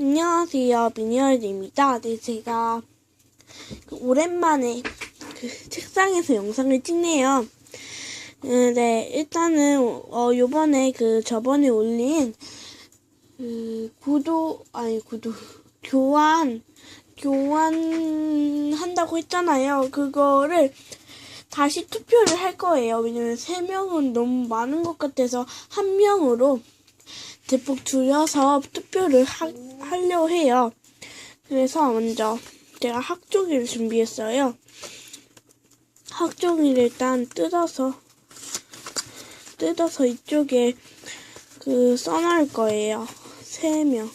안녕하세요, 미니얼드입니다. 네, 제가 그 오랜만에 그 책상에서 영상을 찍네요. 음, 네, 일단은 어 요번에 그 저번에 올린 그 구도 아니 구도 교환 교환 한다고 했잖아요. 그거를 다시 투표를 할 거예요. 왜냐면 세 명은 너무 많은 것 같아서 한 명으로 대폭 줄여서 투표를 하, 하려고 해요. 그래서 먼저 제가 학종이를 준비했어요. 학종이를 일단 뜯어서 뜯어서 이쪽에 그 써놓을 거예요. 세 명.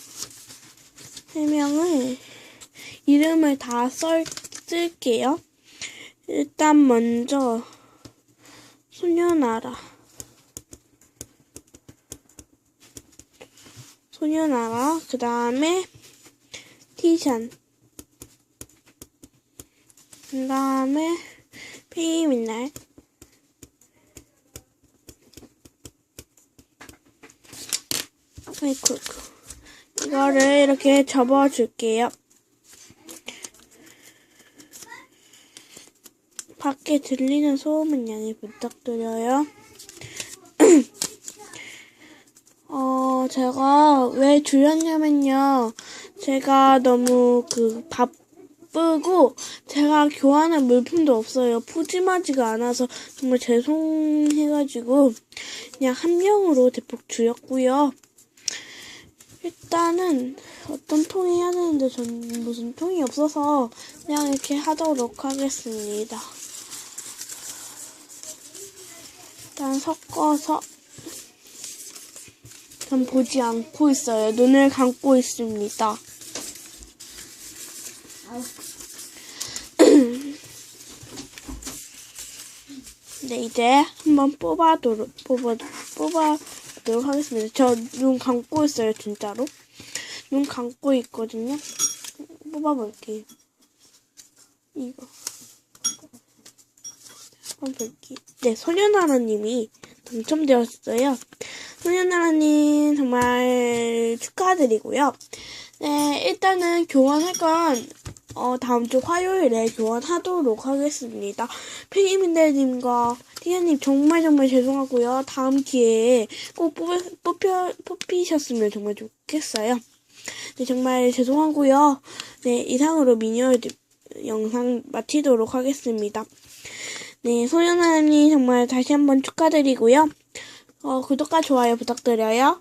세 명을 이름을 다 썰, 쓸게요. 일단 먼저 소녀나라 소녀나라 그 다음에 티션. 그 다음에 페이민날. 아이쿠. 이거를 이렇게 접어줄게요. 밖에 들리는 소음은 양해 부탁드려요. 어, 제가 왜 줄였냐면요. 제가 너무 그 바쁘고, 제가 교환할 물품도 없어요. 푸짐하지가 않아서 정말 죄송해가지고, 그냥 한 명으로 대폭 줄였고요. 일단은 어떤 통이 해야 되는데 전 무슨 통이 없어서 그냥 이렇게 하도록 하겠습니다. 일단 섞어서 전 보지 않고 있어요. 눈을 감고 있습니다. 네, 이제 한번 뽑아도록, 뽑아, 뽑아도록 하겠습니다. 저 눈 감고 있어요, 진짜로. 눈 감고 있거든요. 뽑아볼게요. 이거. 한번 볼게요. 네, 소녀나라님이 당첨되었어요. 소녀나라님 정말 축하드리고요. 네, 일단은 교환할 건 어, 다음 주 화요일에 교환하도록 하겠습니다. 페이민들님과 티아님 정말 정말 죄송하고요. 다음 기회에 꼭 뽑, 뽑혀, 뽑히셨으면 정말 좋겠어요. 네, 정말 죄송하고요. 네, 이상으로 미니얼 영상 마치도록 하겠습니다. 네, 소연아님 정말 다시 한번 축하드리고요. 어, 구독과 좋아요 부탁드려요.